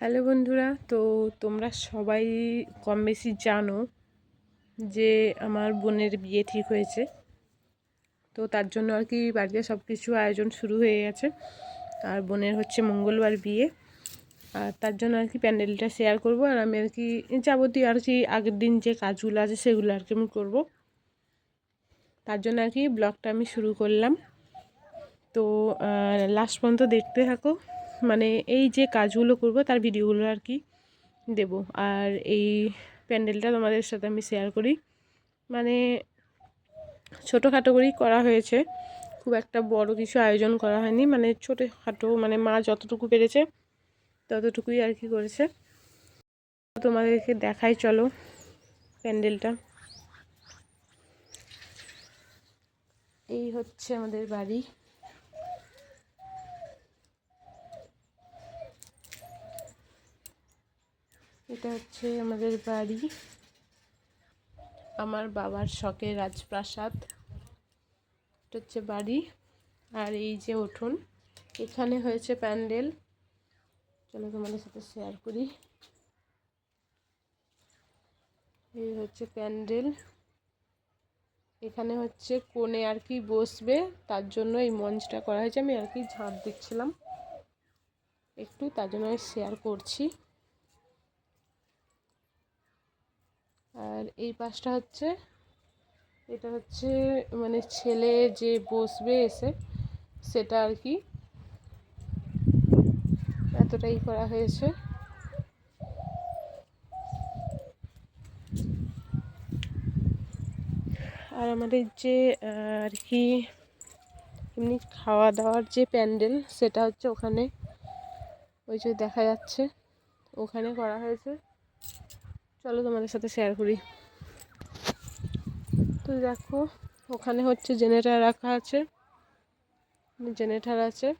Hello বন্ধুরা, তো তোমরা সবাই কম বেশি জানো যে আমার বোনের বিয়ে ঠিক হয়েছে। তো তার জন্য আর কি বাড়িতে সব কিছু আয়োজন শুরু হয়ে গেছে। আর বোনের হচ্ছে মঙ্গলবার বিয়ে। আর তার জন্য আর কি প্যান্ডেলটা শেয়ার করব। আর আমি আর কি যাবতীয় আর কি আগের দিন যে কাজগুলো আছে সেগুলো আর কি আমি করব। তার জন্য আর কি ব্লগটা আমি শুরু করলাম। তো লাস্ট পর্যন্ত দেখতে থাকো। মানে এই যে কাজগুলো করব, তার ভিডিওগুলো আর কি দেব। আর এই প্যান্ডেলটা তোমাদের সাথে আমি শেয়ার করি। মানে ছোটোখাটো করেই করা হয়েছে। খুব একটা বড় কিছু আয়োজন করা হয়নি। মানে ছোটোখাটো মানে মা যতটুকু পেরেছে ততটুকুই আর কি করেছে। তোমাদেরকে দেখাই, চলো প্যান্ডেলটা। এই হচ্ছে আমাদের বাড়ি। এটা হচ্ছে আমাদের বাড়ি। আমার বাবার শখের রাজপ্রাসাদ। এটা হচ্ছে বাড়ি। আর এই যে উঠুন, এখানে হয়েছে প্যান্ডেল। চলো তোমাদের সাথে শেয়ার করি। এই হচ্ছে প্যান্ডেল। এখানে হচ্ছে কোণে আর কি বসবে, তার জন্য এই মঞ্চটা করা হয়েছে। আমি আর কি ঝাঁপ দিচ্ছিলাম। একটু তার জন্য আমি শেয়ার করছি। আর এই পাশটা হচ্ছে, এটা হচ্ছে মানে ছেলে যে বসবে এসে, সেটা আর কি। এতটাই করা হয়েছে। আর আমাদের যে আর কি, এমনি খাওয়া দাওয়ার যে প্যান্ডেল, সেটা হচ্ছে ওখানে, ওই যে দেখা যাচ্ছে, ওখানে করা হয়েছে। চলো তোমাদের সাথে শেয়ার করি। তো দেখো, ওখানে হচ্ছে জেনারেটার রাখা আছে। জেনারেটার আছে।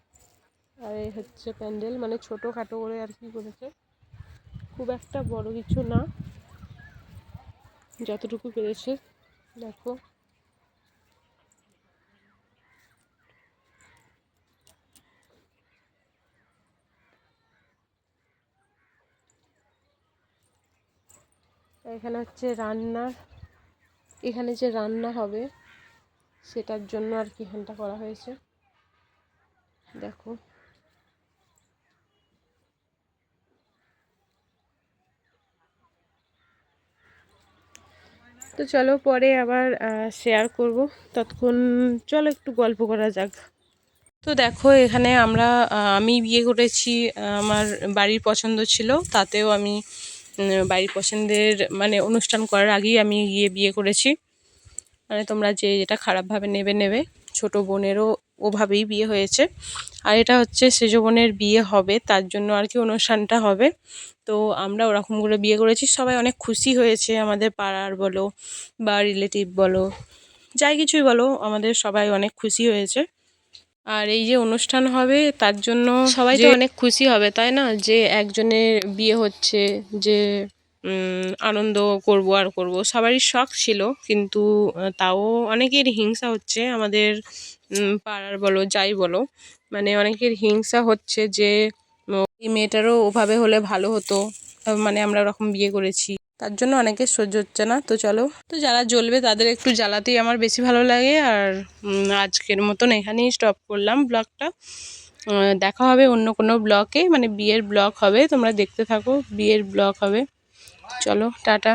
আর এই হচ্ছে প্যান্ডেল মানে ছোটো খাটো করে আর কি করেছে। খুব একটা বড় কিছু না। যতটুকু পেরেছে, দেখো। এখানে হচ্ছে রান্নার এখানে যে রান্না হবে, সেটার জন্য আর কি এখানটা করা হয়েছে। দেখো। তো চলো পরে আবার শেয়ার করব। ততক্ষণ চলো একটু গল্প করা যাক। তো দেখো, এখানে আমরা আমি বিয়ে করেছি আমার বাড়ির পছন্দ ছিল, তাতেও আমি বাড়ির পছন্দের মানে অনুষ্ঠান করার আগেই আমি গিয়ে বিয়ে করেছি। মানে তোমরা যে যেটা খারাপভাবে নেবে নেবে। ছোট বোনেরও ওভাবেই বিয়ে হয়েছে। আর এটা হচ্ছে সেজ বোনের বিয়ে হবে, তার জন্য আর কি অনুষ্ঠানটা হবে। তো আমরা ওরকম করে বিয়ে করেছি। সবাই অনেক খুশি হয়েছে আমাদের পাড়ার বলো বা রিলেটিভ বলো, যাই কিছুই বলো, আমাদের সবাই অনেক খুশি হয়েছে। আর এই যে অনুষ্ঠান হবে তার জন্য সবাই তো অনেক খুশি হবে তাই না? যে একজনের বিয়ে হচ্ছে যে আনন্দ করব আর করব সবারই শখ ছিল কিন্তু তাও অনেকের হিংসা হচ্ছে আমাদের পাড়ার বলো যাই বলো মানে অনেকের হিংসা হচ্ছে যে এই মেয়েটারও ওভাবে হলে ভালো হতো। মানে আমরা ওরকম বিয়ে করেছি। তার জন্য অনেকে সহ্য হচ্ছে না। তো চলো। তো যারা জ্বলবে তাদের একটু জ্বালাতেই আমার বেশি ভালো লাগে। আর আজকের মতন এখানেই স্টপ করলাম ব্লগটা দেখা হবে অন্য কোনো ব্লকে মানে বিয়ের ব্লক হবে। তোমরা দেখতে থাকো, বিয়ের ব্লক হবে। চলো, টাটা।